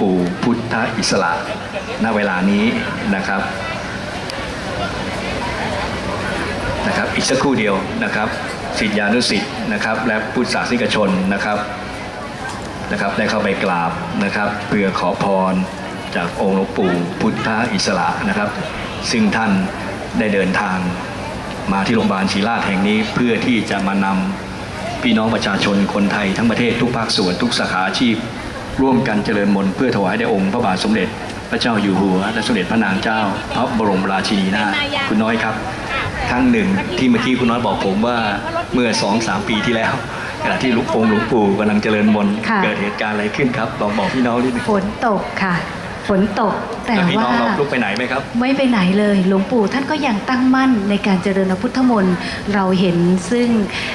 ปู่พุทธอิสระณเวลานี้นะครับนะครับอีกสักครู่เดียวนะครับศิษยานุศิษย์นะครับ และพุทธศาสนิกชนนะครับนะครับ ได้เข้าไปกราบนะครับเพื่อขอพรจากองค์หลวงปู่พุทธอิสระนะครับ ซึ่งท่านได้เดินทางมาที่โรงพยาบาลศรีราชแห่งนี้เพื่อที่จะมานำพี่น้องประชาชนคนไทยทั้งประเทศทุกภาคส่วนทุกสาขาอาชีพ ร่วมกันเจริญมนต์เพื่อถวายแด่องค์พระบาทสมเด็จ พระเจ้าอยู่หัว และสมเด็จพระนางเจ้า พระบรมราชินีนาถคุณน้อยครับครั้งหนึ่งที่เมื่อกี้คุณน้อยบอกผมว่าเมื่อสองสามปีที่แล้วขณะที่หลุงองค์หลวงปู่กำลังเจริญมนต์ค่ะเกิดเหตุการณ์อะไรขึ้นครับลองบอกพี่น้องนิดนึงฝนตกค่ะ ฝนตก แต่แล้วพี่น้ว่าองเราลุกไปไหนไหมครับ ไม่ไปไหนเลย หลวงปู่ท่านก็ยังตั้งมั่นในการเจริญพระพุทธมนต์เราเห็นซึ่ง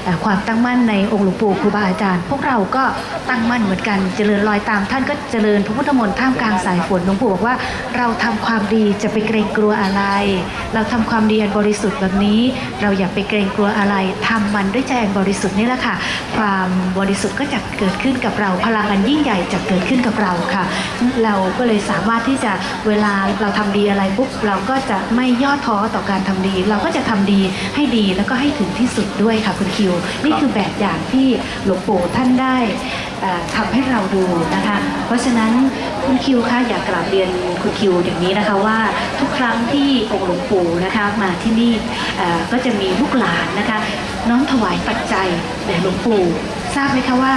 เอ่อความตั้งมั่นในองค์หลวงปู่ครูบาอาจารย์ พวกเราก็ตั้งมั่นเหมือนกันเจริญรอยตาม ท่านก็เจริญพระพุทธมนต์ท่ามกลางสายฝนหลวงปู่บอกว่าเราทำความดีจะไปเกรงกลัวอะไร เราทำความดีอันบริสุทธิ์แบบนี้ เราอย่าไปเกรงกลัวอะไรทำมันด้วยใจอันบริสุทธิ์นี่แหละค่ะ ความบริสุทธิ์ก็จะเกิดขึ้นกับเราพลังอันยิ่งใหญ่จะเกิดขึ้นกับเราค่ะ เราก็เลยสามารถที่จะเวลาเราทำดีอะไรปุ๊บเราก็จะไม่ย่อท้อต่อการทำดี เราก็จะทำดีให้ดีแล้วก็ให้ถึงที่สุดด้วยค่ะคุณคิว นี่คือแบบอย่างที่หลวงปู่ท่านได้เอ่อทำให้เราดูนะคะ เพราะฉะนั้นคุณคิวคะอยากกราบเรียนคุณคิวอย่างนี้นะคะว่าทุกครั้งที่องค์หลวงปู่นะคะมาที่นี่เอ่อก็จะมีลูกหลานนะคะ น้อมถวายปัจจัยแด่หลวงปู่ทราบไหมคะว่า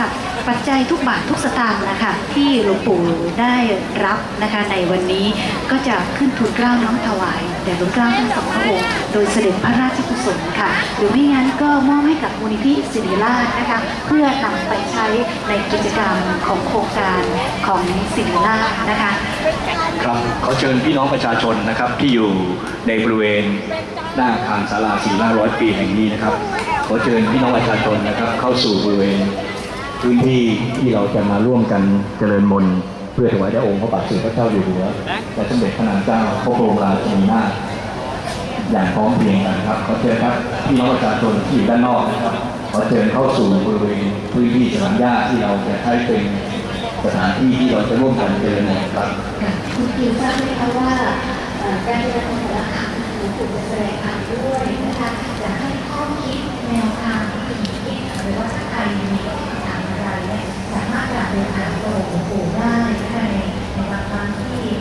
ปัจจัยทุกบาททุกสตางค์นะคะที่หลวงปู่ได้รับนะคะในวันนี้ก็จะขึ้นทุนเกล้าน้อมถวายแด่หลวงเกล้าทั้งสองพระองค์โดยเสด็จพระราชกุศลค่ะ หรือไม่งั้นก็มอบให้กับมูลนิธิศิริราชนะคะเพื่อนำไปใช้ในกิจกรรมของโครงการของศิริราชนะคะครับขอเชิญพี่น้องประชาชนนะครับที่อยู่ในบริเวณหน้าอาคารศาลาสี่ห้าชร้อยปีแห่งนี้นะครับขอเชิญพี่น้องประชาชนนะครับเข้าสู่บริเวณ พื้นที่ที่เราจะมาร่วมกันเจริญมนต์เพื่อถวายแด่องค์พระบาทสมเด็จพระเจ้าอยู่หัวและสมเด็จพระนางเจ้าพระบรมราชินีนาถอย่างพร้อมเพรียงกันครับขอเชิญครับพี่น้องประชาชนที่อยู่ด้านนอกนะครับขอเชิญเข้าสู่บริเวณพื้นที่สนามหญ้าที่เราจะใช้เป็นสถานที่ที่เราจะร่วมกันเจริญมนต์ครับค่ะคุณคิวทราบไหมคะว่าเอ่อการเรียนของแต่ละครั้งหลวงปู่จะแสดงธรรมด้วยนะคะจะให้ข้อคิดแนวทางที่ดีคิดหรือว่าถ้าใครมีคำถามอะไรเนี่ยสามารถกราบเดินทางตัวหลวงปู่ได้ในในบางครั้งที่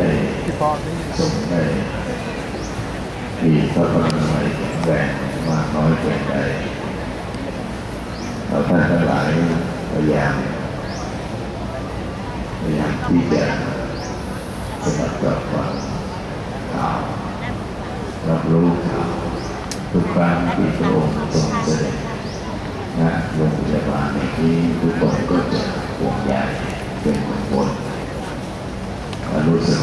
ได้ทรงได้มีพระบารมีแข็งแรงมากน้อยเพียงใดเราท่านทั้งหลายพยายามพยายามที่จะสนับสนุนข่าวรับรู้ข่าวทุกครั้งที่พระองค์ทรงเสด็จณโรงพยาบาลในที่ทุกคนก็จะห่วงใยเป็นกังวลรู้สึก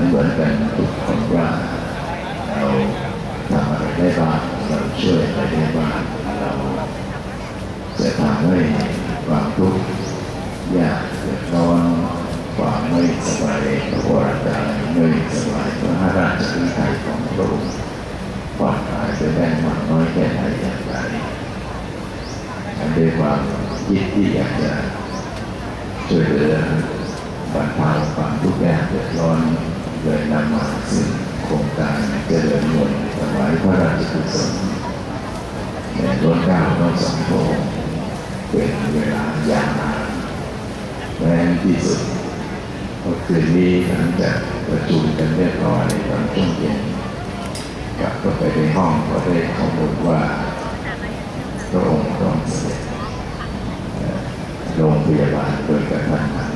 มือนเหมือนกันทุกคนว่าเราทำอะไรได้บ้างเราช่วยอะไรได้บ้างเราจะทำให้ความทุกข์ยากเดือดร้อนความไม่สบายพระวรกายไม่สบายพระราชวิถีของพระองค์ความตายจะได้มากน้อยแค่ไหนอย่างไรด้วยความคิดที่อยากจะช่วยเหลือบรรเทาความทุกข์ยากเดือดร้อน เลยนำมาซึ่งโครงการเจริญมนต์ถวายพระราชกุศลในรุ่นเก้าน้องสองพระองค์เป็นเวลายาวนานแม้ที่สุดก็คืนนี้หลังจากประชุมกันเรียบร้อยตอนช่วงเย็นกลับเข้าไปในห้องก็ได้ข้อมูลว่าพระองค์ต้องเสด็จโรงพยาบาลโดยกระทันหัน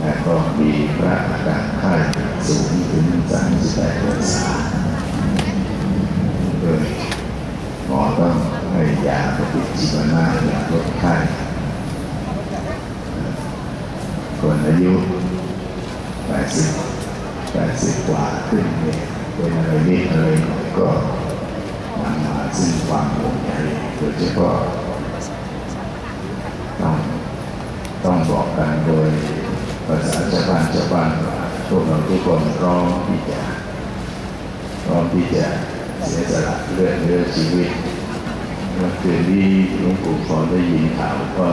และก็มีพระอาการไข้ สูงถึง38องศาโดยหมอต้องให้ยาปฏิชีวนะยาลดไข้คนอายุ80 80กว่าขึ้นเนี่ยเป็นอะไรนิดอะไรหน่อยก็นำมาซึ่งความห่วงใยโดยเฉพาะต้องต้องบอกกันโดยภาษาชาวบ้านชาวบ้านว่า พวกเราทุกคนพร้อมที่จะพร้อมที่จะเสียสละเลือดเลือชีวิตเมื่อคืนนี้หลวงปู่พอได้ยินข่าวก็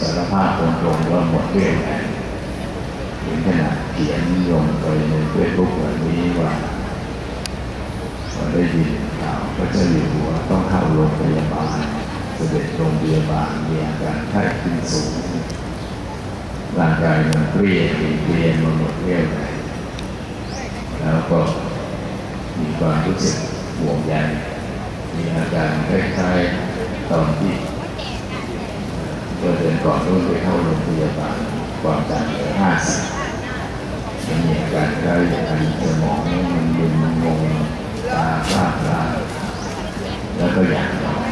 สารภาพตรงๆว่าหมดเรี่ยวแรงถึงขนาดเขียนลงไปในเฟซบุ๊กวันนี้ว่าพอได้ยินข่าวก็จะอยู่หัวต้องเข้าโรงพยาบาลเสด็จโรงพยาบาลมีอาการไข้ขึ้นสูงร่างกายมันเปรี้ยเปลี่ยนมันหมดเรี่ยวแรง แล้วก็มีความรู้สึกห่วงใยมีอาการคล้ายๆตอนที่เมื่อเดือนก่อนนู้นไปเข้าโรงพยาบาลความดันเหลือห้าสิบมันมีอาการคล้ายอย่างนั้นสมองมันมึนมันงงตาพร่าพร่าแล้วก็อยากนอน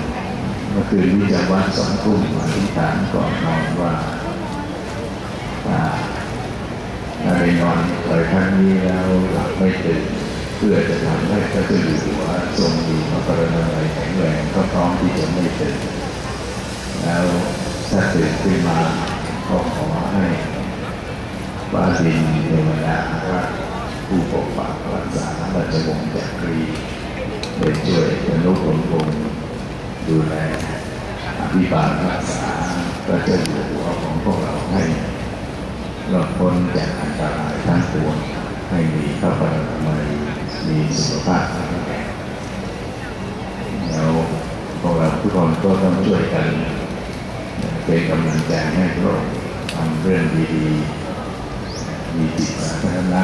เมื่อคืนที่จะวัดสองทุ่มมาที่ฐานก่อนนอนว่าถ้า ได้นอนคอยครั้งนี้แล้วหลับไม่ตื่นเพื่อจะทำให้พระเจ้าอยู่หัวทรงมีพระกรุณาธิแข็งแรงก็พร้อมที่จะไม่ตื่นแล้วถ้าตื่นขึ้นมาก็ขอให้บาสินเทวดาว่าผู้ปกปักรักษาราชวงศ์จักรีได้ช่วยอนุบำรุงดูแลอภิบาลรักษาพระเจ้าอยู่หัวของพวกเราให้หลอดพ้นจากอันตรายทั้งปวงให้มีพระบารมีมีสุขภาพแล้วพวกเราทุกคนก็ต้องช่วยกันเป็นกำลังใจให้พวกเราทำเรื่องดีๆ มีจิตสาธารณะ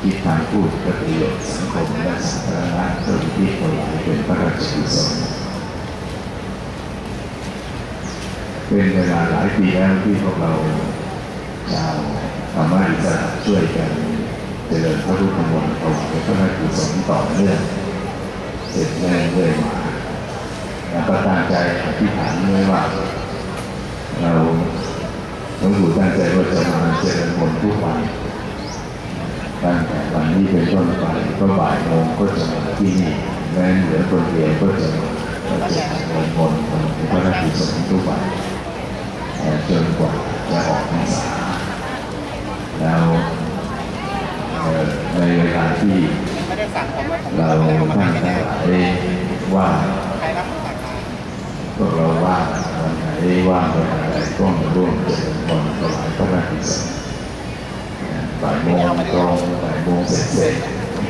คิดทางพูดประโยชน์สังคมและสาธารณะเพื่อที่ถวายเป็นพระราชกุศลเป็นเวลาหลายปีแล้วที่พวกเรา ชาวธรรมะอิสระช่วยกันทจริญพระพุทธมนต์ถวายพระราชกุศลต่อเนื่องเสร็จเรื่อยมาแล้วก็ตั้งใจอธิษฐานไว้ว่าเราหลวงปู่ตั้งใจว่าจะมาเจริญมนต์ทุกวันตั้งแต่วันนี้เป็นต้นไปก็บ่ายโมงก็จะมาที่นี่แม้เหลือคนเดียวก็จะมาเจริญมนต์ทำพระราชกุศลทุกวันเอ่อจนกว่าจะออกพรรษา แล้วในเวลาที่เราท่านทั้งหลายว่าพวกเราว่าวันไหนว่างวันไหนก็มาร่วมเจริญมนต์ถวายพระราชกุศลบ่ายโมงตรงบ่ายโมงเสร็จเสร็จ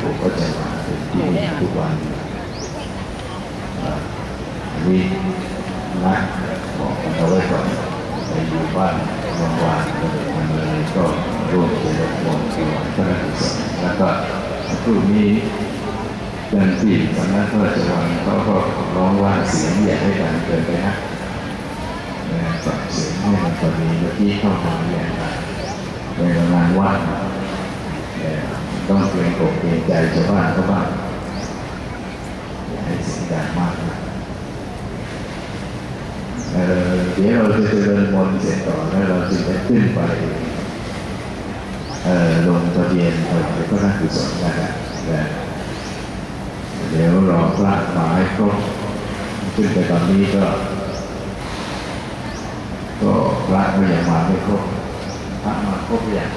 ผมก็จะมาถึงที่ทุกวันนนี้นะบอกกันเอาไว้ก่อนไปอยู่บ้านว่างๆก็เลยทำอะไรก็ ร่วมเจริญมนต์ถวายพระราชกุศลแล้วก็พรุ่นี้เจ้าหน้าที่สำนักพระราชวังเขาก็ร้องว่าเสียงอย่าให้ดังเกินไปนะนะปรับเสียงให้มันพอดีเมื่อกี้เข้ามาอย่างไรในงานว่างเอ่อต้องเกรงอกเกรงใจชาวบ้านเขาบ้างอย่าให้เสียงดังมากนะเดี๋ยวเราจะเจริญมนเสร็จต่อแล้วเราจะขึ้นไป ลงทะเบียนถวายพระราชกุศลกันนะนะเดี๋ยวรอพระหมาให้ครบซึ่งแต่ตอนนี้ก็ ก็พระก็ยังมาไม่ครบพระมาครบอยัง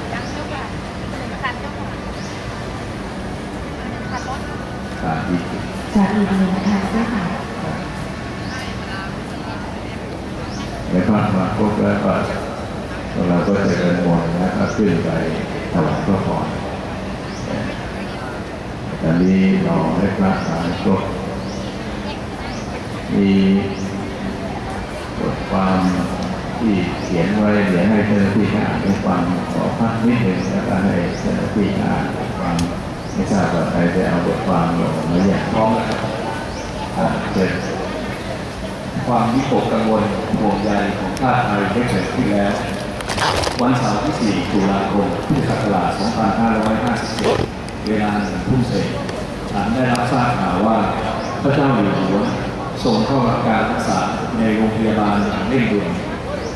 ขาดอีกจากอีกหนึ่งคันเจ้าค่ะแล้วพระมาครบแล้วก็เราก็จะเดินมนต์แล้วก็ขึ้นไป ถวายพระพรตอนนี้รอให้พระมาให้ครบมีบทความที่เขียนไว้เดี๋ยวให้เจ้าหน้าที่อ่านให้ฟังขอพักนิดหนึ่งแล้วก็ให้เจ้าหน้าที่อ่านฟังไม่ทราบว่าใครจะเอาบทความลงมาอย่างพร้อมแล้วครับอ่าเชิญความวิตกกังวลห่วงใยของชาติไทยได้เกิดขึ้นแล้ว วันเสาร์ที่ 4 ตุลาคม พุทธศักราช 2557 เวลาหนึ่งทุ่มเศษฉันได้รับทราบข่าวว่า พระเจ้าอยู่หัวทรงเข้ารับการรักษาในโรงพยาบาลอย่างเร่งด่วน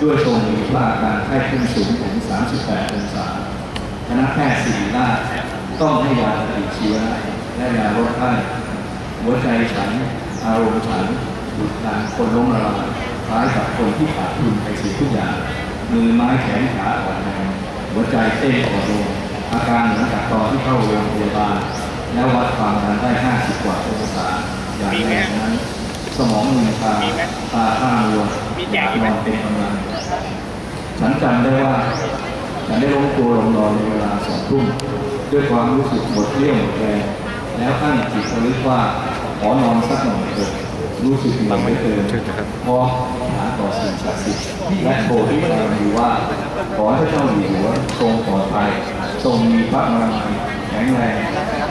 ด้วยทรงมีพระอาการไข้ขึ้นสูงถึง 38 องศาคณะแพทย์ศิริราชต้องให้ยาปฏิชีวนะและยาลดไข้หัวใจฉัน อารมณ์ฉันดุจดังคนล้มละลายคล้ายกับคนที่ขาดทุนไปเสียทุกอย่าง มือไม้แขนขาอ่อนแรงหัวใจเต้นอ่อนลงอาการเหมือนกับตอนที่เข้าโรงพยาบาลแล้ววัดความดันได้ 50 กว่าองศาอย่างแรงนั้น สมองมึนชาตาข้างมัวอยากนอนเป็นกำลังฉันจำได้ว่าฉันได้ล้มตัวลงนอนในเวลาสองทุ่มด้วยความรู้สึกหมดเรี่ยวหมดแรงแล้วตั้งจิตระลึกว่าขอนอนสักหน่อยเถิดรู้สึกเหนื่อยไม่เกินพอหาต่อสิ่ง ศักดิ์สิทธิ์และโปรดที่เราดูว่า ขอให้เจ้าอยู่หัวทรงปลอดภัยทรงมีพระมรมัยแข็งแรง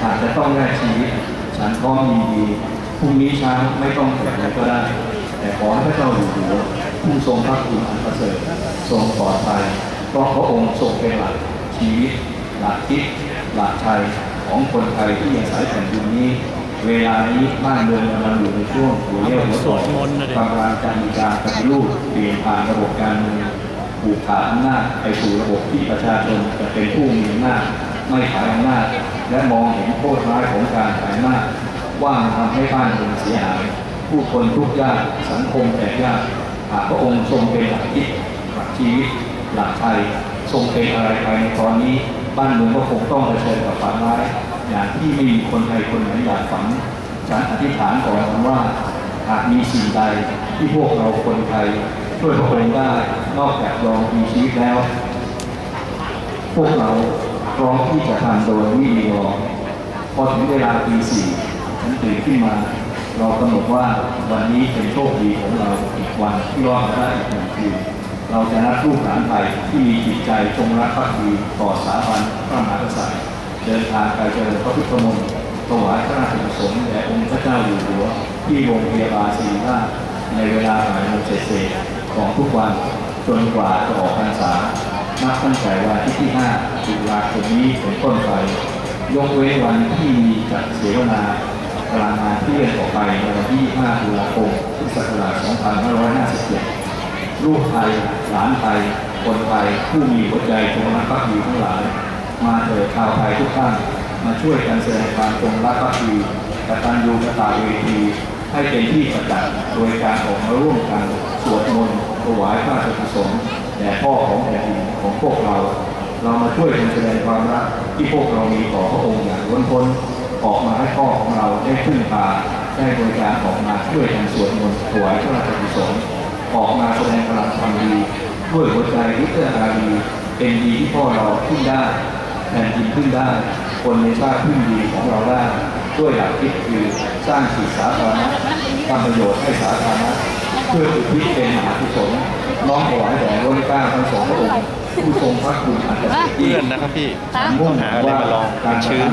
อาจจะต้องแลกชีวิตฉันพร้อมยินดีพรุ่งนี้เช้าไม่ต้องเกิดอะไรก็ได้ แต่ขอให้พระเจ้าอยู่หัวผู้ทรงพระคุณอันประเสริฐทรงปลอดภัยเพราะพระองค์ทรงเป็นหลักชีวิตหลักคิดหลักชัยของคนไทยที่อาศัยแผ่นดินนี้ เวลานี้บ้านเมืองกำลังอยู่ในช่วงหัวเรี่ยวหัวต่อนกำลังจะมีการปฏิรูปเปลี่ยนผ่านระบบการเมืองผูกขาดอำนาจไปสู่ระบบที่ประชาชนจะเป็นผู้มีอำนาจไม่ขายอำนาจและมองเห็นโทษร้ายของการขายอำนาจว่ามันทำให้บ้านเมืองเสียหายผู้คนทุกข์ยากสังคมแตกแยากหากพระองค์ทรงเป็นหลักคิดหลักชีวิตหลักไทยทรงเป็นอะไรไปในตอนนี้บ้านเมืองก็คงต้องเผชิญกับฝันร้าย อย่างที่ไม่มีคนไทยคนไหนอยากฝันฉันอธิษฐานก่อนว่าหากมีสิ่งใดที่พวกเราคนไทยช่วยพระองค์ได้นอกจากลองมีชีวิตแล้ว พวกเราพร้อมที่จะทำโดยไม่มีรอพอถึงเวลาตีสี่ฉันตื่นขึ้นมา เรากำหนดว่าวันนี้เป็นโชคดีของเราอีกวันที่รอดมาได้อีกหนึ่งคืนเราจะนัดลูกหลานไทยที่มีจิตใจจงรักภักดีต่อสถาบันพระมหากษัตริย์ เดินทางไปเจริญพระพุทธมนต์ถวายพระราชกุศลแด่องค์พระเจ้าอยู่หัว ที่โรงพยาบาลศิริราชในเวลาบ่ายโมงเศษของทุกวันจนกว่าจะออกพรรษานับตั้งแต่วันที่ 5 ตุลาคมนี้เป็นต้นไป ยกเว้นวันที่มีจัดเสวนากลางงานที่เลื่อนออกไปในวันที่ 5 ตุลาคมพุทธศักราช 2557 ลูกไทย หลานไทย คนไทย ผู้มีหัวใจจงรักภักดีทั้งหลาย มาเถิดชาวไทยทุกท่านมาช่วยกันแสดงความจงรักภักดีกตัญญูกตเวทีให้เป็นที่ประจักษ์โดยการออกมาร่วมกันสวดมนต์ถวายพระราชกุศลแด่พ่อของแผ่นดินของพวกเรา เรามาช่วยกันแสดงความรักที่พวกเรามีต่อพระองค์อย่างล้นพ้นออกมาให้พ่อของเราได้พึ่งพาได้บริการออกมาช่วยกันสวดมนต์ถวายพระราชกุศลออกมาแสดงพลังความดีด้วยหัวใจวิทยาดีเป็นดีที่พ่อเราพึ่งได้ แผ่นดินพึ่งได้ คนในชาติพึ่งดีของเราได้ด้วยหลักคิดคือสร้างสิ่งสาธารณะทำประโยชน์ให้สาธารณะเพื่ออุทิศเป็นมหากุศลน้อมถวายแด่ร้นก้าทั้งสองพระองค์ผู้ทรงพระคุณอันเพื่อนนะครับพี่มุ่งหาอะไรมาลองการนชื้น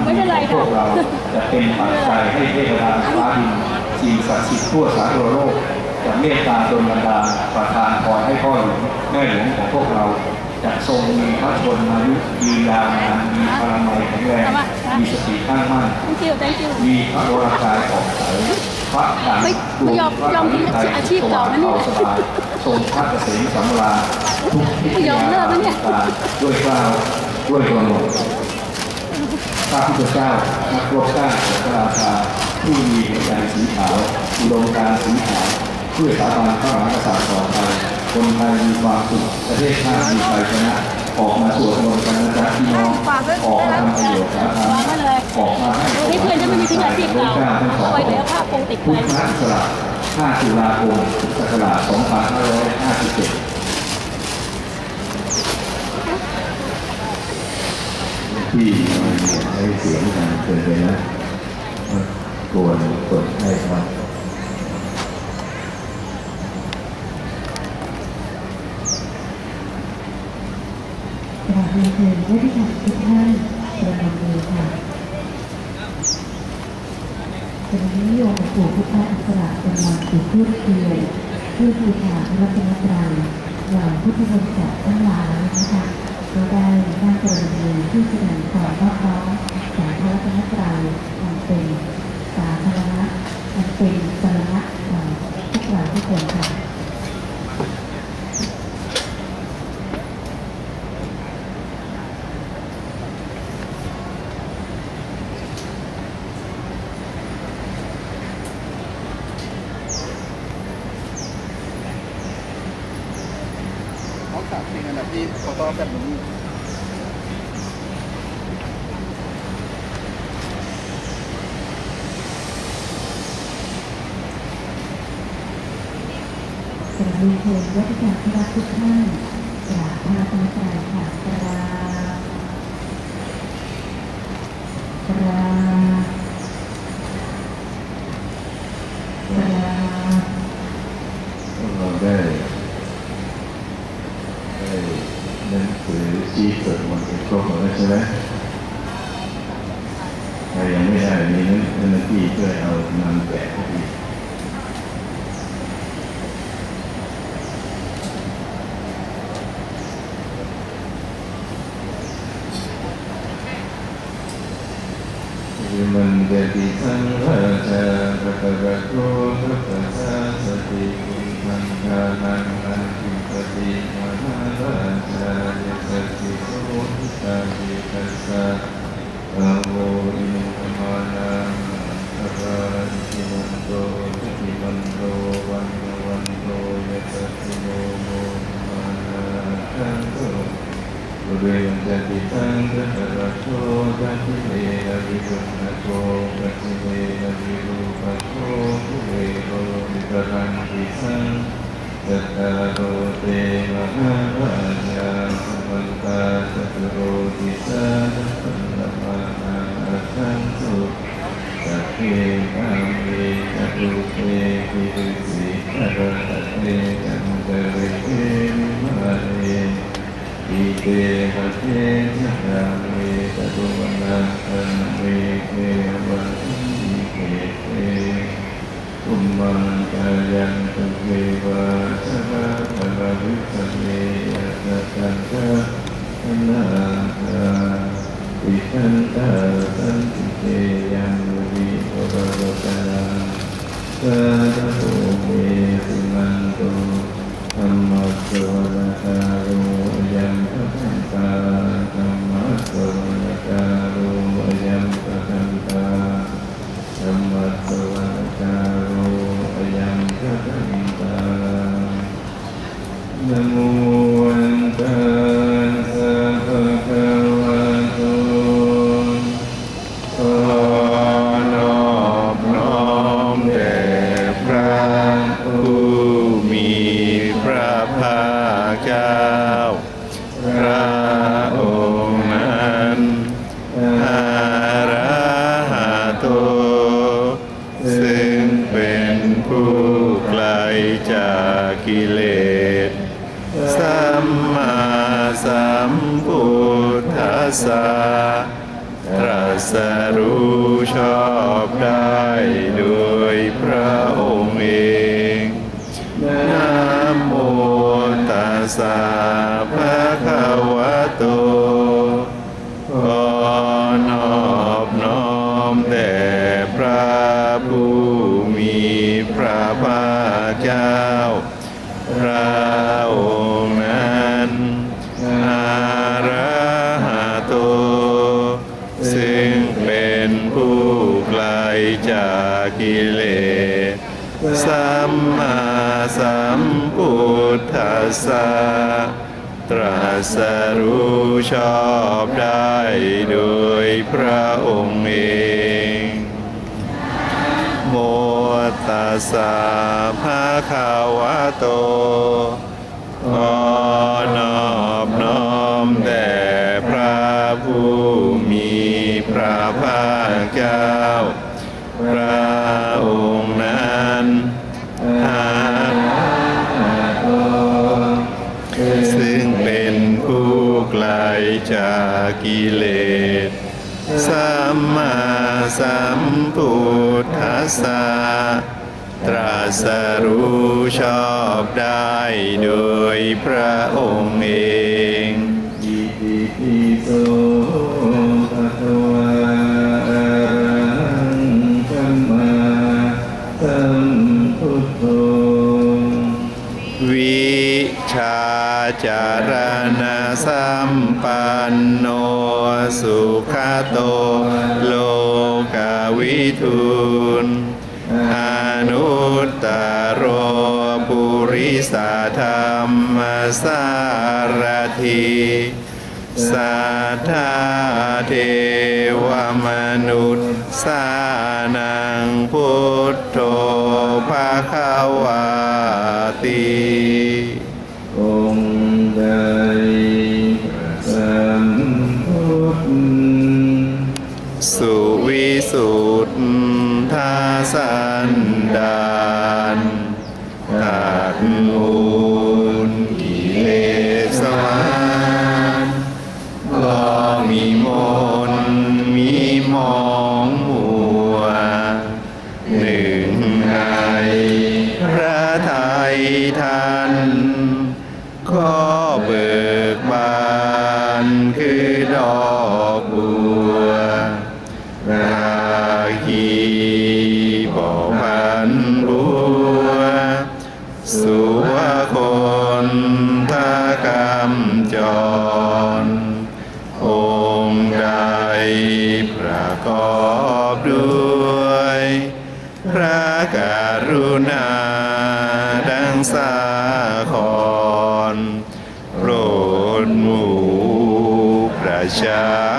พวกเราจะเป็นปัจจัยให้เทพดาฟ้าดินสิ่งศักดิ์สิทธิ์ทั่วสากลโลกจะเมตตาดลบันดาลประทานพรให้พ่อหลวงแม่หลวงของพวกเรา มีพระชนมายุยืนยาวนานมีพลังงานแข็งแรงมีสติตั้งมั่น thank you thank you มีพระวรากายผ่องใสพระดังไม่ไม่ยอมพระยอมทิ้งไทยอาชีพเก่านะเนี่ยสว่างทรงพระเกษมสำราญทุกทิศไม่ยอมเลิกนะเนี่ยกาด้วยกล้าวด้วยกระหม่อมข้าพุทธเจ้านักรบกล้าของพระราชาผู้มีหัวใจสีขาวอุดมการสีขาวเพื่อสถาบันพระมหากษัตริย์ต่อไปคนไทยมีความสุขประเทศชาติมีชัยชนะ ออกมาสวดมนต์กันนะจ๊ะพี่น้องออกมาทำประโยชน์สาธารณะออกมาให้ให้เพื่อนจะไม่มีทิ้งอาชีพเก่าเอาไว้เดี๋ยวภาพคงติดไปพุทธอิสระ5ตุลาคมพุทธศักราช2557ที่มันใช้เสียงดังเกินไปนะมันกวนคนไข้ครับ กราบ เรียนเชิญผู้ที่ทำทุกท่านประนมมือค่ะเป็นนิยมปลูกพุทธอิสระเป็นวนถือพูดเทียนเพื่อบูชาพระรัตนตรัยเหล่าพุทธบริษัททั้งหลายนะคะก็ได้นั่งประนมมือที่แสดงความนอบน้อมแด่พระรัตนตรัยอันเป็นสาธารณะอันเป็นสาระของพวกเราทุกคนค่ะ เขาตัดสิ่งอันดับที่เขาต้องแบบนี้ กราบเรียนเชิญวัดการที่รักทุกท่านกราบพระรันตรัยค่ะกราบกราบกราบเราได้ได้หนังสือชี้เปิดมันเป็นครบหมดแล้วใช่ไหมใครยังไม่ได้มีนั้นเจ้าหน้าที่ช่วยเอานำแปะให้ดี มันเด ติสังฆาชาพระกะโตพระปัสสะสติคุณพังคานังอันติปติมหาราชายสติโสทิตาภิกัสสะอะโวอินุปมานังอัปรานิมันโตสติมันโตวันวันโตยัส บุริยตติตังตตระโตตัติเลนะวิปัสสะโตตัติเลนะวิรูปะโตภูเวโรวิปรันติสังตตาโตเตมหาปัญญาสัมปันตาจตุโรติสังสัมมาอาสังสุสัพเพธรรมิจตุเตปิริสิตระเตจันเตเวเทมิมาเต อิเตหะเทนะเมตตุวันาเมเกวะอิเกเตอุมมาตายันตุเมวะ จากกิเลสสัมมาสัมพุทธัสสะตรัสรู้ชอบได้โดยพระองค์เองนะโมตัสสะ สัมมาสัมพุทธัสสะตรัสรู้ชอบได้โดยพระองค์เอง โมตัสสะภะคะวะโตขอนอบน้อมแด่พระผู้มีพระภาคเจ้า จากกิเลสสัมมาสัมพุทธัสสะตรัสรู้ชอบได้โดยพระองค์เองยิปิโส จารณสัมปันโนสุขโตโลกวิทูนอนุตตโรปุริสธรรมสารถีสัทธาเทวมนุษย์สานังพุทโธภาควาติ สุทธาสันดานตัดมูลกิเลสวานก็มีมนมีมองมัวหนึ่งในพระไทยท่านก็เบิกบานคือดอก นาดังสาครโปรดหมู่ประชา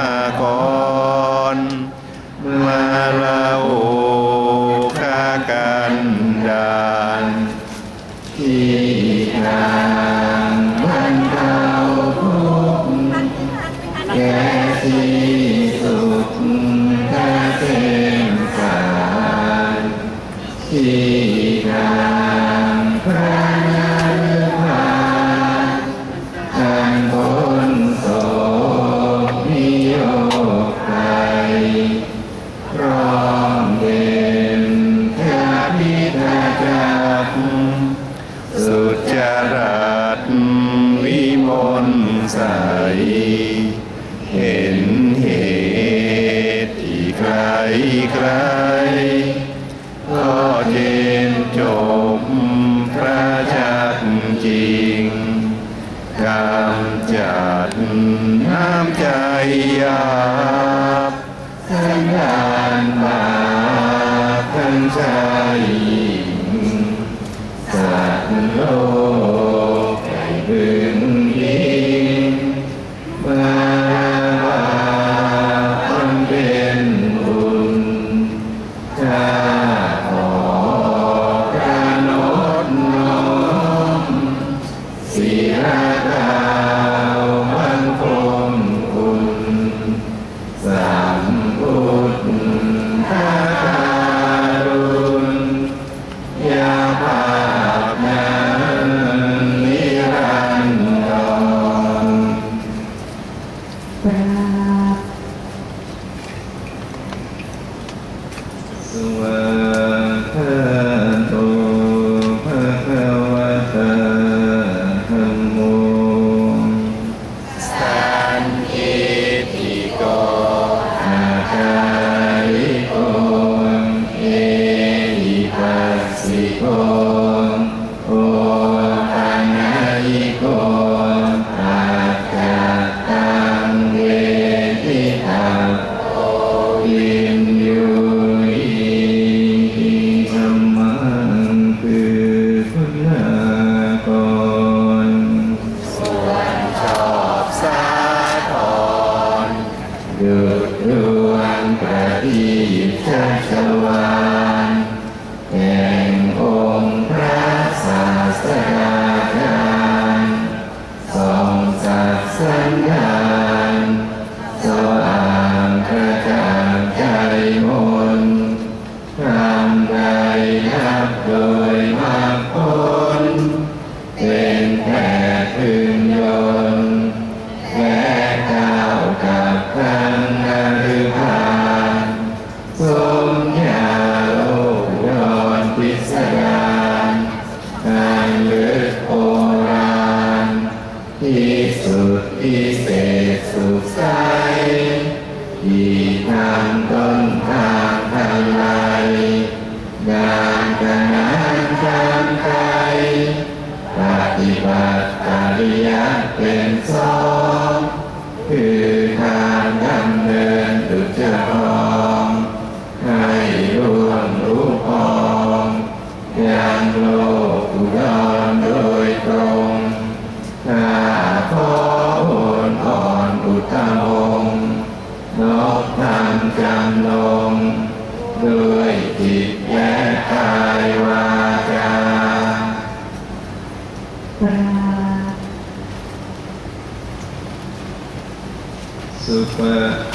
สุป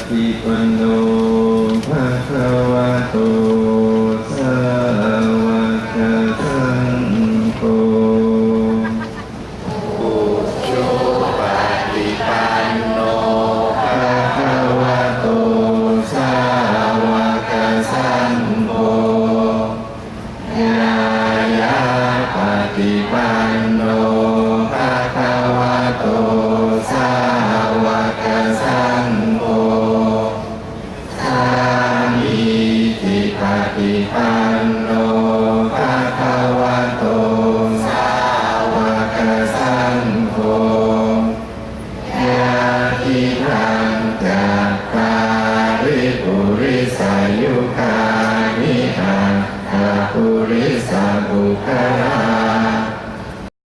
ฏิปันโนภาควะโตสาว